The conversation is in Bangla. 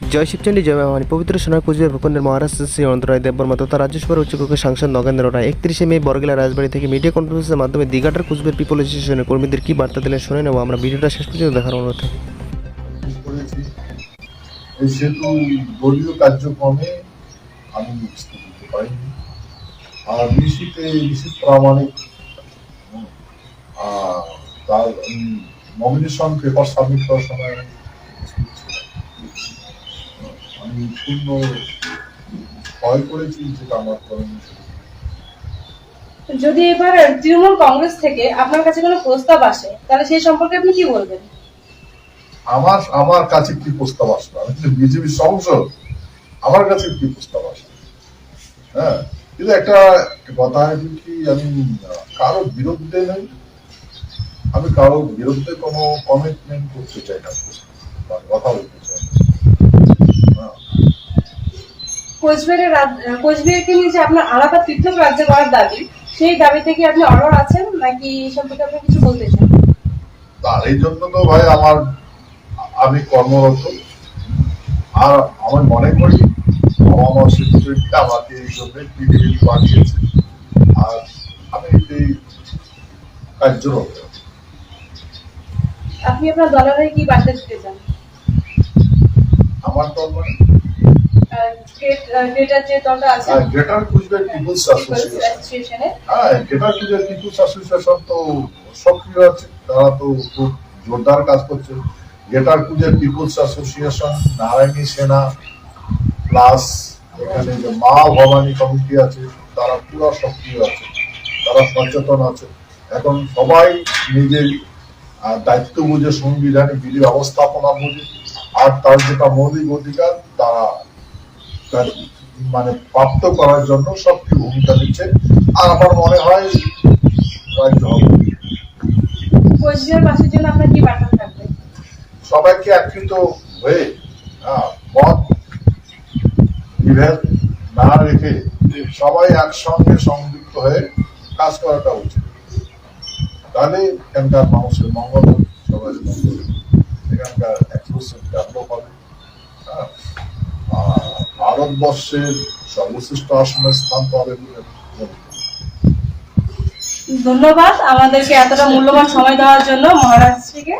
জয় শিবচন্ডী, জয় ভবানী। পবিত্র সোনার কুচবিহার ভূখণ্ডের মহারাষ্ট্র শ্রী অনন্ত রায় দেববর্মা তথা রাজ্যসভার উচ্চকক্ষের সাংসদ নগেন্দ্র রায়। একত্রিশে মে, বরগেলা রাজবাড়ি থেকে মিডিয়া কনফারেন্সের মাধ্যমে দিঘাটার কুচবিহার পিপল অ্যাসোসিয়েশনের কর্মীদের কি বার্তা দিলেন শুনে নেব। আমরা ভিডিওটা শেষ পর্যন্ত দেখার অনুরোধ দলীয় কার্যক্রমে আমি আর প্রামাণিক তার নমিনেশন পেপার সাবমিট করার সময় আমি পূর্ণ ভয় করেছি যেটা আমার যদি এবার তৃণমূল কংগ্রেস থেকে আপনার কাছে কোনো প্রস্তাব আসে তাহলে সেই সম্পর্কে আপনি কি বলবেন? আমার আমার কাছে কি প্রস্তাব আসবে? আমি তো বিজেপি সংসদ আমার কাছে কি প্রস্তাব আসবে? হ্যাঁ কিন্তু একটা কথা কি আমি কারও বিরুদ্ধে নেই। আমি কারও বিরুদ্ধে কোনো কমিটমেন্ট করতে চাই না। কথা বলতে চাই না হ্যাঁ, কোচবিহারের কোচবিহারকে নিয়ে যে আপনার আলাদা পৃথক রাজ্য করার দাবি সেই দাবি থেকে আপনি অনর আছেন? নাকি এই সম্পর্কে আপনি কিছু বলতে চান? তার এই জন্য তো ভাই আমার আমি কর্মরত। আর আমি মনে করি আমার সেক্রেটারিটা আমাকে এই জন্য পিডিবি পাঠিয়েছে। আর আমি এই কার্যরত। আপনি আপনার দলের কি বার্তা দিতে চান? আমার দল মানে? গ্রেটার যে দলটা আছে গ্রেটার কুচবিহার পিপুলস অ্যাসোসিয়েশন হ্যাঁ গ্রেটার কুচবিহার পিপুলস অ্যাসোসিয়েশন তো সক্রিয় আছে তারা তো খুব জোরদার কাজ করছে। Greater Coochbehar people's association Narayani Sena plus এখানে যে মা ভবানী কমিটি আছে তারা পুরো সক্রিয় আছে তারা সচেতন আছে। এখন সবাই নিজের দায়িত্ব বুঝে সংবিধানে বিধি ব্যবস্থাপনা বুঝে আর তার যেটা মৌলিক অধিকার তারা তার মানে প্রাপ্ত করার জন্য সক্রিয় ভূমিকা নিচ্ছে। আর আমার মনে হয় সবাইকে একত্রিত হয়ে হ্যাঁ, মত বিভেদ না রেখে সবাই একসঙ্গে সংযুক্ত হয়ে কাজ করাটা উচিত। তাহলে এখানকার মানুষের মঙ্গল সবাই মঙ্গল এখানকার এক্সক্লুসিভ ডেভেলপ হবে হ্যাঁ, আর ভারতবর্ষের সর্বশ্রেষ্ঠ আসনে স্থান পাবে বলে। ধন্যবাদ আমাদেরকে এতটা মূল্যবান সময় দেওয়ার জন্য মহারাজ থেকে